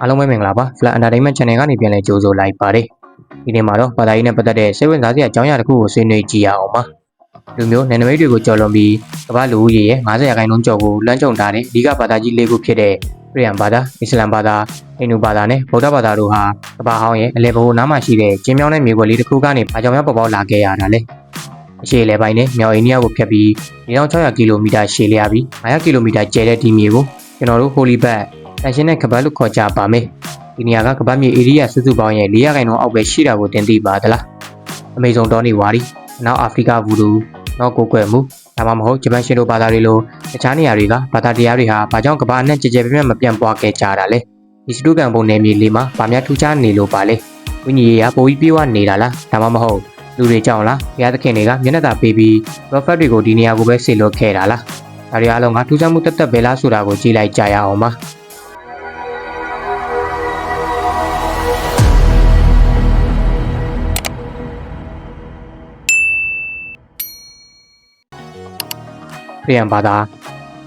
အားလုံးပဲမင်္ဂလာပါ Flat Entertainment Channel ကနေပြန်လည်ကြိုဆိုလိုက်ပါတယ်ဒီနေ့မှာတော့ဘာသာရေးနဲ့ပတ်သက်တဲ့စိတ်ဝင်စားစရာအကြောင်းအရာတစ်ခုကိုဆွေးနွေးကြည့်ရအောင်ပါလူမျိုးနယ်နိမိတ်တွေကိုကျော်လွန်ပြီးကမ္ဘာလူဦးရေရဲ့90ရာခိုင်နှုန်းကျော်ကိုလွှမ်းခြုံထားတဲ့အဓိကဘာသာကြီး၄ခုဖြစ်တဲ့ခရစ်ယာန်ဘာသာအစ္စလာမ်ဘာသာဟိန္ဒူဘာသာနဲ့ဗုဒ္ဓဘာသာတို့ဟာကမ္ဘာဟောင်းရဲ့အလယ်ဘိုးနားမှာရှိတဲ့ကျင်းမြောင်းတဲ့မြေကွက်လေးတစ်ခုကနေဘာကြောင့်များပေါ်ပေါက်လာခဲ့ရတာလဲအရှေ့လေပိုင်းနဲ့မြောက်အိန္ဒိယကိုဖြတ်ပြီး1600ကီလိုမီတာရှည်လျားပြီး900ကီလိုမီတာကျယ်တဲ့ဒီမြေကိုကျွန်တော်တို့ Holy Bat တ န်ရှင်းတဲ့ကပတ်လို့ခေါ်ကြပါမယ်ဒီနေရာကကပတ်မြေဧရိယာစုစုပေါင်းရဲ့400ခိုင်နှုန်းအောက်ပဲရှိတာကိုတင်သိပါသလားအမေဇုံတောနေဝါရီအနောက်အာဖရိကဘူဒူနောက်ကိုကွယ်မှုဒါမှမဟုတ်ဂျပန်ရှင်တို့ဘာသာတွေလိုတခြားနေရာတွေကဘာသာတရားတွေဟာဘာကြောင့်ကဘာနဲ့ကြကြပြပြမပြန့်ပွားခဲ့ကြတာလဲဒီစတုကန်ပုံနယ်မြေလေးမှာဗာများထူးခြားနေလို့ပါလေဝိညာဉ်ရေးကပိုပြီးပြေးဝနေတာလားဒါမှမဟုတ်လူတွေကြောင့်လားဘုရားသခင်တွေကမျက်နှာသာပေးပြီး prophet တွေကိုဒီနေရာကိုပဲဆေလွတ်ခဲ့တာလားဒါတွေအားလုံးကထူးခြားမှုတက်တက်ပဲလားဆိုတာကိုကြည့်လိုက်ကြရအောင်ပါ ခရီးယန်ဘာသာ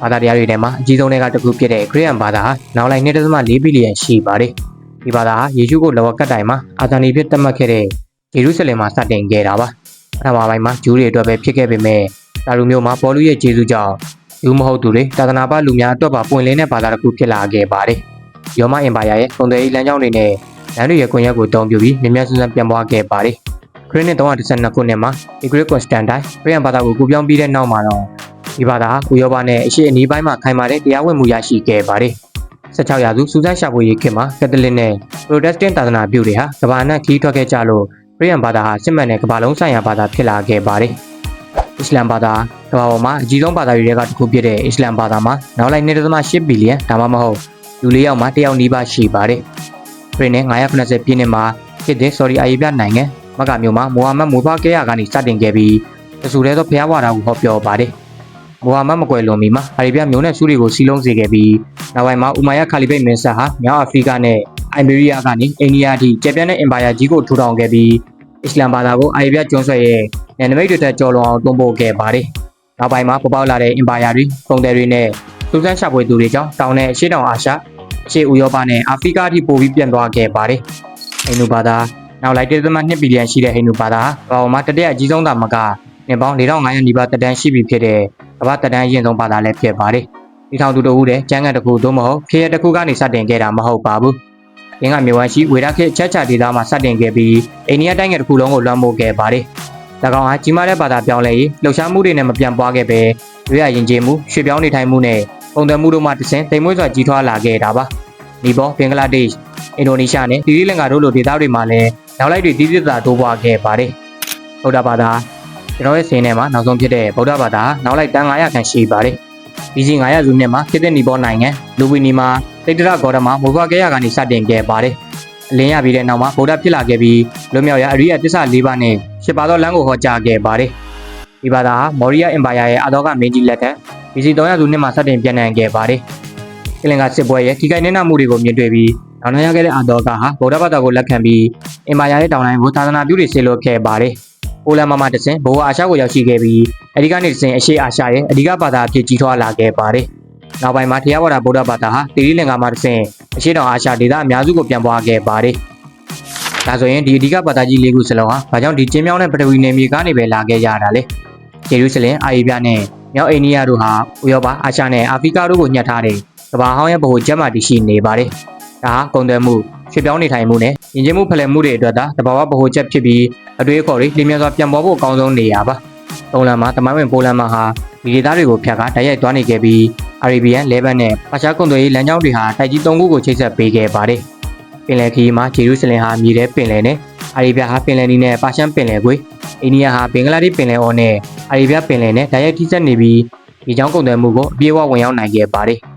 ဘာသာတရားတွေထဲမှာအကြီးဆုံးတွေကတစ်ခုဖြစ်တဲ့ခရီးယန်ဘာသာဟာနောက်လိုက်2.4ဘီလီယံရှိပါတယ်ဒီဘာသာဟာယေရှုကိုလောကကတ်တိုင်မှာအာသန်ဒီဖြစ်သတ်မှတ်ခဲ့တဲ့ဂျေရုဆလင်မှာစတင်ခဲ့တာပါပထမပိုင်းမှာဂျူးတွေအတွက်ပဲဖြစ်ခဲ့ပေမဲ့တာလူမျိုးမှာပေါ်လူရဲ့ဂျေဇုကြောင့်လူမဟုတ်သူတွေတာသနာပလူများအတွက်ပါပွင့်လင်းတဲ့ဘာသာတစ်ခုဖြစ်လာခဲ့ပါတယ်ရောမအင်ပါယာရဲ့ကုန်သွယ်ရေးလမ်းကြောင်းတွေနဲ့လမ်းတွေရဲ့ကွန်ရက်ကိုတုံးပြပြီးမြင်မြတ်စူးစမ်းပြန်ပွားခဲ့ပါတယ်ခရစ်နှစ်312ခုနှစ်မှာ Great Constantine ခရစ်ယာန်ဘာသာကိုကူပြောင်းပြီးတဲ့နောက်မှာတော့ ဒီဘာသာဟာကုယောဘနဲ့အရှိအနီးပိုင်းမှာခိုင်မာတဲ့တရားဝင်မှုရရှိခဲ့ပါတယ်16ရာစုစူးစမ်းရှာဖွေရေးခေတ်မှာကက်သလစ်နဲ့ Protestant သာသနာပြုတွေဟာကမ္ဘာနဲ့ခီးထွက်ခဲ့ကြလို့ခရစ်ယာန်ဘာသာဟာစစ်မှန်တဲ့ကမ္ဘာလုံးဆိုင်ရာဘာသာဖြစ်လာခဲ့ပါတယ်။အစ္စလာမ်ဘာသာကမ္ဘာပေါ်မှာအကြီးဆုံးဘာသာတွေကတစ်ခုဖြစ်တဲ့အစ္စလာမ်ဘာသာမှာနောက်လိုက်1.8ဘီလီယံဒါမှမဟုတ်လူ၄ယောက်မှာတစ်ယောက်နီးပါးရှိပါတယ်။ခရစ်နဲ့990ပြည့်နှစ်မှာဖြစ်တဲ့ Saudi Arabia နိုင်ငံမက္ကာမြို့မှာမိုဟာမက်မူဖာကဲရကနေစတင်ခဲ့ပြီးတဆူတဲ့သောဘုရားဝါဒကိုဟောပြောပါတယ်။ မိုဟာမက်မကွယ်လွန်မီမှာအာရေဗျမျိုးနဲ့ဆူတွေကိုစီလုံးစေခဲ့ပြီးနောက်ပိုင်းမှာဥမာယခါလီဘိတ်မင်းဆက်ဟာမြောက်အာဖရိကနဲ့အိုင်ဘေရီးယားကနေအိန္ဒိယအထိကျယ်ပြန့်တဲ့အင်ပါယာကြီးကိုထူထောင်ခဲ့ပြီးအစ္စလာမ်ဘာသာကိုအာရေဗျကျွန်းဆွယ်ရဲ့နယ်နိမိတ်တွေထက်ကျော်လွန်အောင်တွန်းပို့ခဲ့ပါတယ်။နောက်ပိုင်းမှာပေါ်ပေါက်လာတဲ့အင်ပါယာတွေပုံတယ်တွေနဲ့စူးစမ်းရှာဖွေသူတွေကြောင့်တောင်နဲ့အရှေ့တောင်အာရှအရှေ့ဥရောပနဲ့အာဖရိကအထိပိုပြီးပြန့်သွားခဲ့ပါတယ်။ဟိန္ဒူဘာသာနောက်လိုက်တဲ့သမ2ဘီလီယံရှိတဲ့ဟိန္ဒူဘာသာကမ္ဘာပေါ်မှာတတိယအကြီးဆုံးသာမကနှစ်ပေါင်း4500နီးပါးတက်တန်းရှိပြီဖြစ်တဲ့ ကမ္ဘာတက်တန်းအရင်ဆုံးဘာသာလည်းဖြစ်ပါတယ်။ဒီထောင်သူတို့ဦးတဲ့ကျန်းကန်တစ်ခုသို့မဟုတ်ခေရတစ်ခုကနေစတင်ခဲ့တာမဟုတ်ပါဘူး။ရင်းကမြေဝမ်းရှိဝေဒခေချက်ချဒေသမှာစတင်ခဲ့ပြီးအိန္ဒိယတိုင်းငယ်တစ်ခုလုံးကိုလွှမ်းမိုးခဲ့ပါတယ်။၎င်းဟာကြီးမားတဲ့ဘာသာပြောင်းလဲရေးလှုပ်ရှားမှုတွေနဲ့မပြန့်ပွားခဲ့ပဲရွေးရရင်ကျေးမှုရွှေ့ပြောင်းနေထိုင်မှုနဲ့ပုံသွယ်မှုတို့မှတဆင့်တိမ်မွေးစွာကြီးထွားလာခဲ့တာပါ။နီပေါဘင်္ဂလားဒေ့ရှ်အင်ဒိုနီးရှားနဲ့သီရိလင်္ကာတို့လိုဒေသတွေမှာလည်းနောက်လိုက်တွေတည်တည်သာတိုးပွားခဲ့ပါတယ်။ဗုဒ္ဓဘာသာ ကျွန်တော်ရဲ့စင်းထဲမှာနောက်ဆုံးဖြစ်တဲ့ဗုဒ္ဓဘာသာနောက်လိုက်တန်း900ခန့်ရှိပါတယ်။ BC 900စုနှစ်မှာခေတ်သစ်နီပေါနိုင်ငံလူဝီနီမှာတိတ္တရဂေါတမမိုးဘွားကဲရကနေစတင်ခဲ့ပါတယ်။အလင်းရပြီးတဲ့နောက်မှာဗုဒ္ဓဖြစ်လာခဲ့ပြီးလွတ်မြောက်ရာအရိယတစ္ဆ၄ပါးနဲ့ရှစ်ပါးသောလမ်းကိုဟောကြားခဲ့ပါတယ်။ဒီဘာသာဟာမော်ရီယာအင်ပါယာရဲ့အာတော်ကမင်းကြီးလက်ထက် BC 300စုနှစ်မှာစတင်ပြန့်နှံ့ခဲ့ပါတယ်။ကလင်ကစစ်ပွဲရဲ့ထိခိုက်နေနာမှုတွေကိုမြင်တွေ့ပြီးနောက်နောက်ရခဲ့တဲ့အာတော်ကဟာဗုဒ္ဓဘာသာကိုလက်ခံပြီးအင်ပါယာရဲ့တောင်တိုင်းကိုသာသနာပြုတွေဆေလွတ်ခဲ့ပါတယ်။ ပိုလန်မှာမှတဆင်ဘိုးအာရှကိုရောက်ရှိခဲ့ပြီးအဲဒီကနေတဆင်အရှေ့အာရှရဲ့အဓိကဘာသာအဖြစ်ကြီးထွားလာခဲ့ပါတယ်။နောက်ပိုင်းမှာတရားဝါဒဗုဒ္ဓဘာသာဟာတိရိလင်္ကာမှာတဆင်အရှေ့တောင်အာရှဒေသအများစုကိုပြန်ပွားခဲ့ပါတယ်။ဒါဆိုရင်ဒီအဓိကဘာသာကြီးလေးခုစလုံးဟာဘာကြောင့်ဒီကျင်းမြောင်းတဲ့ပထဝီနယ်မြေကနေပဲလာခဲ့ကြတာလဲ။ဂျေရုဆလင်အာရေဗျနဲ့မြောက်အိန္ဒိယတို့ဟာဥရောပအာရှနဲ့အာဖရိကတို့ကိုညှက်ထားတဲ့ကမ္ဘာဟောင်းရဲ့ဗဟိုချက်မှတည်ရှိနေပါတယ်။ဒါဟာကုန်သွယ်မှု ရွှေ့ပြောင်းနေထိုင်မှုနဲ့ယဉ်ကျေးမှုဖလှယ်မှုတွေအတွက်သာတဘာဝဗဟိုချက်ဖြစ်ပြီးအတွေးအခေါ်တွေလင်းမြစွာပြန်ပေါ်ဖို့အကောင်းဆုံးနေရာပါ။ပုံလန်မှာတမိုင်းဝင်ပိုလန်မှာဟာဒီဒေသတွေကိုဖျက်ကားတိုက်ရိုက်သွားနေခဲ့ပြီးအာရေဗီယန်လေဘန်နဲ့ပါရှားကုန်သွယ်ရေးလမ်းကြောင်းတွေဟာတိုက်ကြီး၃ခုကိုချိတ်ဆက်ပေးခဲ့ပါတယ်။ပင်လယ်ခီးမှာဂျေရုဆလင်ဟာမြေထဲပင်လယ်နဲ့အာရေဗျဟာပင်လယ်နီနဲ့ပါရှန်ပင်လယ်ကွေအိန္ဒိယဟာဘင်္ဂလားဒေ့ရှ်ပင်လယ်အော်နဲ့အာရေဗျပင်လယ်နဲ့တိုက်ရိုက်ထိစပ်နေပြီးဒီကြောင့်ကုန်သွယ်မှုကိုအပြည့်အဝဝင်ရောက်နိုင်ခဲ့ပါတယ်။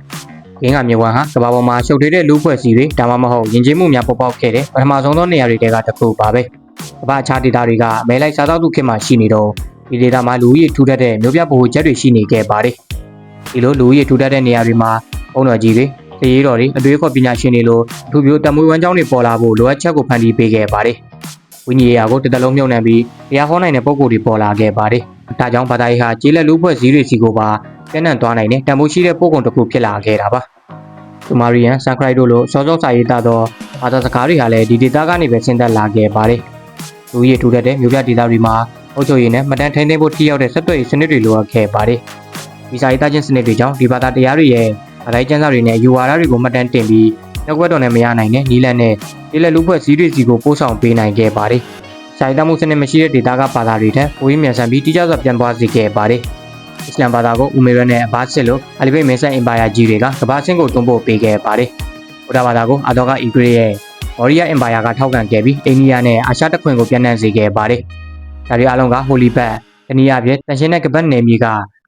ရင်းကမြေဝမ်းဟာကမ္ဘာပေါ်မှာရှုပ်ထွေးတဲ့လူဖွဲ့စည်းတွေဒါမှမဟုတ်ယဉ်ကျေးမှုများပေါ်ပေါက်ခဲ့တဲ့ပထမဆုံးသောနေရာတွေကတစ်ခုပါပဲ။ကမ္ဘာအခြားဒေသတွေကအမဲလိုက်စားသောက်သူခေတ်မှရှိနေတော့ဒီဒေသမှာလူဦးရေထူထပ်တဲ့မြို့ပြဗဟိုချက်တွေရှိနေခဲ့ပါတယ်။ဒီလိုလူဦးရေထူထပ်တဲ့နေရာတွေမှာဘုံတော်ကြီးတွေသရေးတော်တွေအတွေးခေါ်ပညာရှင်တွေလိုအထူးမျိုးတမွေးဝမ်းကြောင်းတွေပေါ်လာဖို့လိုအပ်ချက်ကိုဖန်တီးပေးခဲ့ပါတယ်။ဝိညာဉ်ရေးရာကိုတစ်သက်လုံးမြုံနှံပြီးတရားဟောနိုင်တဲ့ပုံကိုယ်တွေပေါ်လာခဲ့ပါတယ်။ ဒါကြောင့်ဘာသာရေးဟာကျေးလက်လူဖွဲ့စည်းတွေစီကိုပါကျန်းနံသွားနိုင်တဲ့တန်ဖိုးရှိတဲ့ပုံကုန်တစ်ခုဖြစ်လာခဲ့တာပါ။တူမာရီယန်ဆန်ခရိုက်တို့လိုစောစောစာရေးသားသောဘာသာစကားတွေဟာလည်းဒီဒေသကနေပဲဆင်းသက်လာခဲ့ပါတယ်။လူကြီးထူထပ်တဲ့မြို့ပြဒေသတွေမှာအုပ်ချုပ်ရေးနဲ့မတန်ထိန်သိမ်းဖို့ထိရောက်တဲ့ဆက်သွယ်ရေးစနစ်တွေလိုအပ်ခဲ့ပါတယ်။ဒီစာရေးသားခြင်းစနစ်တွေကြောင့်ဒီဘာသာတရားတွေရဲ့ဗတိုင်းကျမ်းစာတွေနဲ့ယူဝါဒတွေကိုမှတ်တမ်းတင်ပြီးနောက်ွက်တော်နဲ့မရနိုင်တဲ့နီလန်နဲ့ဒီလက်လူဖွဲ့စည်းတွေစီကိုပို့ဆောင်ပေးနိုင်ခဲ့ပါတယ်။ စာရေးသားမှုစနစ်မရှိတဲ့ဒေသကဘာသာတွေထက်ပိုပြီးမြန်ဆန်ပြီးတိကျစွာပြန်သွားစေခဲ့ပါတယ်။အစ္စလမ်ဘာသာကိုဦးမေရနဲ့အဘာစစ်လို့အလီဘိတ်မင်းဆက်အင်ပါယာကြီးတွေကကမ္ဘာဆင့်ကိုတွန်းပို့ပေးခဲ့ပါတယ်။ဘုရားဘာသာကိုအာတော်ကဤဂရိရဲ့မော်ရီယာအင်ပါယာကထောက်ခံခဲ့ပြီးအိန္ဒိယနဲ့အာရှတခွင်ကိုပြန်နှံ့စေခဲ့ပါတယ်။ဒါတွေအလုံးကဟိုလီဘတ်တနည်းအားဖြင့်တန်ရှင်းတဲ့ကပတ်နယ်မြေက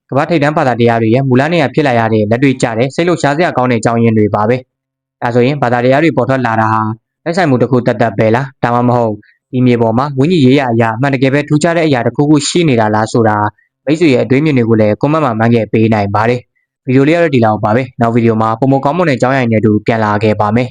ကမ္ဘာထိပ်တန်းဘာသာတရားတွေရဲ့မူလနေရာဖြစ်လာရတဲ့လက်တွေ့ကျတဲ့စိတ်လှုပ်ရှားစရာကောင်းတဲ့အကြောင်းရင်းတွေပါပဲ။ဒါဆိုရင်ဘာသာတရားတွေပေါ်ထွက်လာတာဟာလက်ဆိုင်မှုတစ်ခုတတ်တတ်ပဲလားဒါမှမဟုတ် ဒီမြေပေါ်မှာဝိညာဉ်ရေးရအရာအမှန်တကယ်ပဲထူးခြားတဲ့အရာတစ်ခုခုရှိနေတာလားဆိုတာမိတ်ဆွေရဲ့အတွေးမြင်တွေကိုလည်း comment မှာမှန်းခဲ့ပေးနိုင်ပါတယ်ဗီဒီယိုလေးရတဲ့ဒီလောက်ပါပဲနောက်ဗီဒီယိုမှာပုံမကောင်းမွန်တဲ့အကြောင်းအရာတွေနဲ့အတူပြန်လာခဲ့ပါမယ်